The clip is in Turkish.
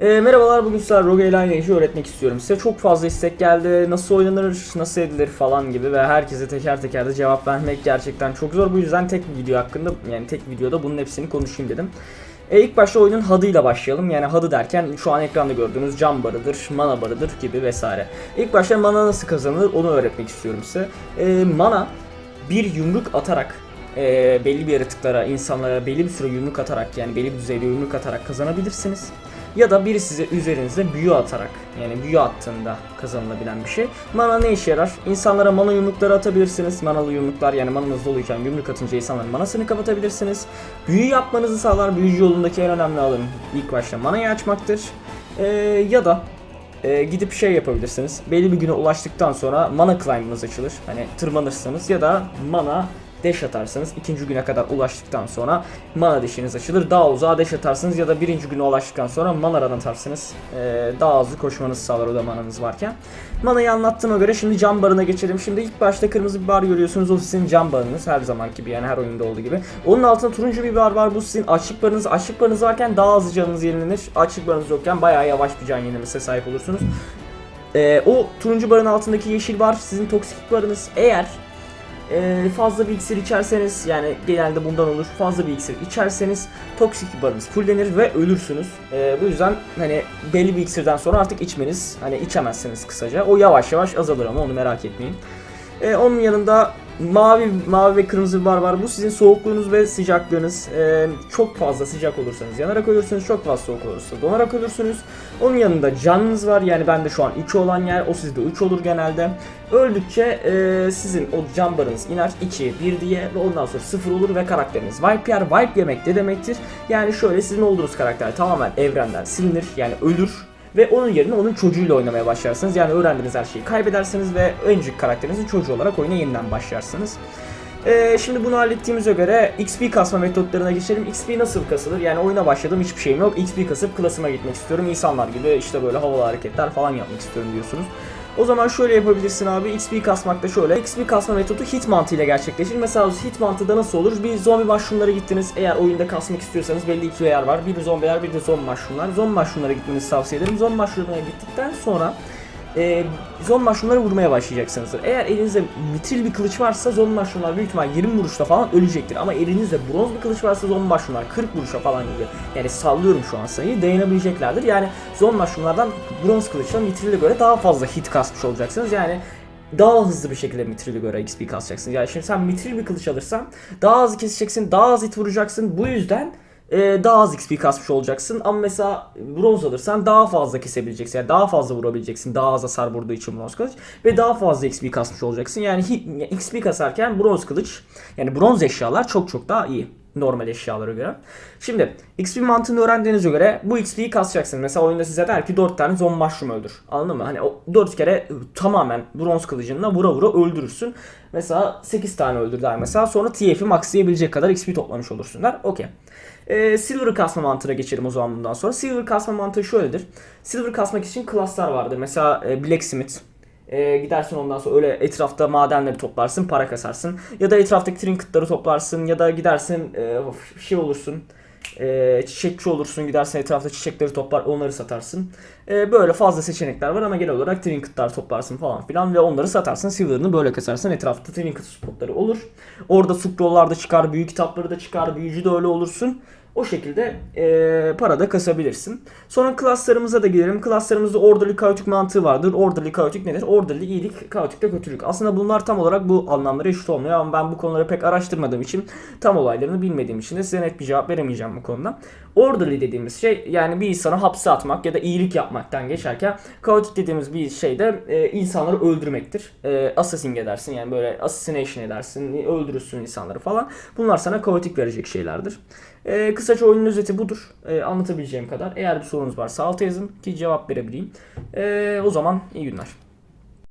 E, merhabalar bugün sizler Rogue Alliance'ı öğretmek istiyorum. Size çok fazla istek geldi. Nasıl oynanır, nasıl edilir falan gibi ve herkese teker teker de cevap vermek gerçekten çok zor. Bu yüzden tek bir video hakkında yani tek videoda bunun hepsini konuşayım dedim. E, ilk başta oyunun HUD'ıyla başlayalım. Yani HUD'ı derken şu an ekranda gördüğünüz can barıdır, mana barıdır gibi vesaire. İlk başta mana nasıl kazanılır onu öğretmek istiyorum size. E, mana bir yumruk atarak e, belli bir yaratıklara, insanlara belli bir süre yumruk atarak yani belli bir düzeyde yumruk atarak kazanabilirsiniz. Ya da biri size üzerinize büyü atarak yani büyü attığında kazanılabilen bir şey. Mana ne işe yarar? İnsanlara mana yumrukları atabilirsiniz. Manalı yumruklar yani mananız doluyken yumruk atınca insanların manasını kapatabilirsiniz. Büyü yapmanızı sağlar. Büyücü yolundaki en önemli adım ilk başta manayı açmaktır. Ee, ya da e, gidip şey yapabilirsiniz. Belli bir güne ulaştıktan sonra mana climb'ınız açılır. Hani tırmanırsınız ya da mana dash atarsanız ikinci güne kadar ulaştıktan sonra mana dash'iniz açılır. Daha uzağa dash atarsınız ya da birinci güne ulaştıktan sonra mana run atarsınız. E, daha hızlı koşmanızı sağlar o da mananız varken. Manayı anlattığıma göre şimdi cam barına geçelim. Şimdi ilk başta kırmızı bir bar görüyorsunuz. O sizin cam barınız. Her zaman gibi yani her oyunda olduğu gibi. Onun altında turuncu bir bar var. Bu sizin açlık barınız. Açlık barınız varken daha hızlı canınız yenilenir. Açlık barınız yokken bayağı yavaş bir can yenilemesine sahip olursunuz. Ee, o turuncu barın altındaki yeşil bar sizin toksik barınız. Eğer e, fazla bir iksir içerseniz yani genelde bundan olur. Fazla bir iksir içerseniz toksik barınız fullenir ve ölürsünüz. E, bu yüzden hani belli bir iksirden sonra artık içmeniz hani içemezsiniz kısaca. O yavaş yavaş azalır ama onu merak etmeyin. E, onun yanında mavi mavi ve kırmızı bir bar var. Bu sizin soğukluğunuz ve sıcaklığınız. E, çok fazla sıcak olursanız yanarak ölürsünüz. Çok fazla soğuk olursa donarak ölürsünüz. Onun yanında canınız var. Yani bende şu an 2 olan yer. O sizde 3 olur genelde. Öldükçe e, sizin o can barınız iner 2'ye 1 diye ve ondan sonra 0 olur ve karakteriniz wipe yer. Wipe yemek de demektir. Yani şöyle sizin olduğunuz karakter tamamen evrenden silinir. Yani ölür ve onun yerine onun çocuğuyla oynamaya başlarsınız. Yani öğrendiğiniz her şeyi kaybedersiniz ve önceki karakterinizin çocuğu olarak oyuna yeniden başlarsınız. Ee, şimdi bunu hallettiğimize göre XP kasma metotlarına geçelim. XP nasıl kasılır? Yani oyuna başladım hiçbir şeyim yok. XP kasıp klasıma gitmek istiyorum. İnsanlar gibi işte böyle havalı hareketler falan yapmak istiyorum diyorsunuz. O zaman şöyle yapabilirsin abi. XP kasmakta şöyle. XP kasma metodu hit mantığıyla gerçekleşir. Mesela hit mantığı da nasıl olur? Bir zombi mushroomlara gittiniz. Eğer oyunda kasmak istiyorsanız belli iki yer var. Bir zombiler bir de zombi mushroomlar. Zombi mushroomlara gitmenizi tavsiye ederim. Zombi mushroomlara gittikten sonra e, zombi mushroomlara vurmaya başlayacaksınızdır. Eğer elinizde mitril bir kılıç varsa zombi mushroomlar büyük ihtimal 20 vuruşta falan ölecektir. Ama elinizde bronz bir kılıç varsa zombi mushroomlar 40 vuruşa falan gibi. Yani sallıyorum şu an sayıyı dayanabileceklerdir. Yani zombi mushroomlardan bronz kılıçla mitrile göre daha fazla hit kasmış olacaksınız. Yani daha hızlı bir şekilde mitrile göre XP kasacaksın. Yani şimdi sen mitril bir kılıç alırsan daha hızlı keseceksin, daha az hit vuracaksın. Bu yüzden e, daha az XP kasmış olacaksın. Ama mesela bronz alırsan daha fazla kesebileceksin. Yani daha fazla vurabileceksin. Daha az hasar vurduğu için bronz kılıç. Ve daha fazla XP kasmış olacaksın. Yani XP kasarken bronz kılıç yani bronz eşyalar çok çok daha iyi. Normal eşyalara göre. Şimdi XP mantığını öğrendiğinize göre bu XP'yi kasacaksın. Mesela oyunda size der ki 4 tane zombi mushroom öldür. Anladın mı? Hani o 4 kere tamamen bronz kılıcınla vura vura öldürürsün. Mesela 8 tane öldür der mesela. Sonra TF'i maxlayabilecek kadar XP toplamış olursun der. Okey. Ee, silver kasma mantığına geçelim o zaman bundan sonra. Silver kasma mantığı şöyledir. Silver kasmak için klaslar vardır. Mesela e, Blacksmith. E, gidersin ondan sonra öyle etrafta madenleri toplarsın, para kasarsın. Ya da etraftaki trinketları toplarsın ya da gidersin e, şey olursun. E, çiçekçi olursun gidersin etrafta çiçekleri toplar onları satarsın. E, böyle fazla seçenekler var ama genel olarak trinketler toplarsın falan filan ve onları satarsın. Silver'ını böyle kesersin etrafta trinket spotları olur. Orada scroll'lar çıkar, büyük kitapları da çıkar, büyücü de öyle olursun. O şekilde e, para da kasabilirsin. Sonra klaslarımıza da gelelim. Klaslarımızda orderly kaotik mantığı vardır. Orderly kaotik nedir? Orderly iyilik, kaotik de kötülük. Aslında bunlar tam olarak bu anlamlara eşit olmuyor ama ben bu konuları pek araştırmadığım için tam olaylarını bilmediğim için de size net bir cevap veremeyeceğim bu konuda. Orderly dediğimiz şey yani bir insanı hapse atmak ya da iyilik yapmaktan geçerken kaotik dediğimiz bir şey de e, insanları öldürmektir. E, assassin edersin yani böyle assassination edersin, öldürürsün insanları falan. Bunlar sana kaotik verecek şeylerdir. E, kısaca oyunun özeti budur. E, anlatabileceğim kadar. Eğer bir sorunuz varsa alta yazın ki cevap verebileyim. E, o zaman iyi günler.